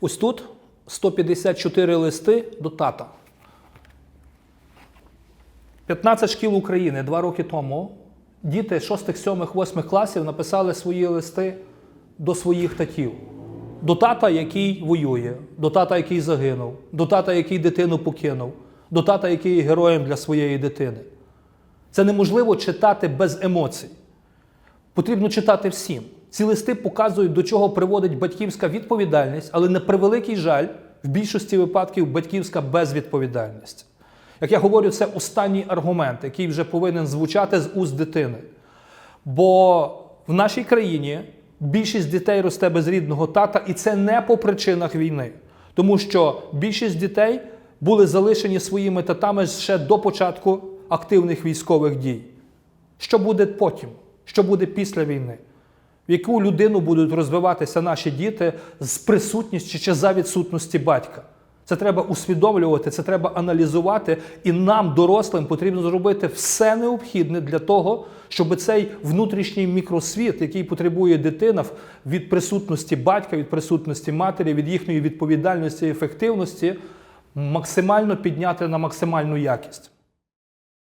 Ось тут 154 листи до тата. 15 шкіл України два роки тому діти 6, 7, 8 класів написали свої листи до своїх татів. До тата, який воює, до тата, який загинув, до тата, який дитину покинув, до тата, який є героєм для своєї дитини. Це неможливо читати без емоцій. Потрібно читати всім. Ці листи показують, до чого приводить батьківська відповідальність, але на превеликий жаль, в більшості випадків батьківська безвідповідальність. Як я говорю, це останній аргумент, який вже повинен звучати з уст дитини. Бо в нашій країні більшість дітей росте без рідного тата, і це не по причинах війни. Тому що більшість дітей були залишені своїми татами ще до початку активних військових дій. Що буде потім? Що буде після війни? В яку людину будуть розвиватися наші діти з присутністю чи за відсутності батька? Це треба усвідомлювати, це треба аналізувати, і нам, дорослим, потрібно зробити все необхідне для того, щоб цей внутрішній мікросвіт, який потребує дитина від присутності батька, від присутності матері, від їхньої відповідальності і ефективності, максимально підняти на максимальну якість.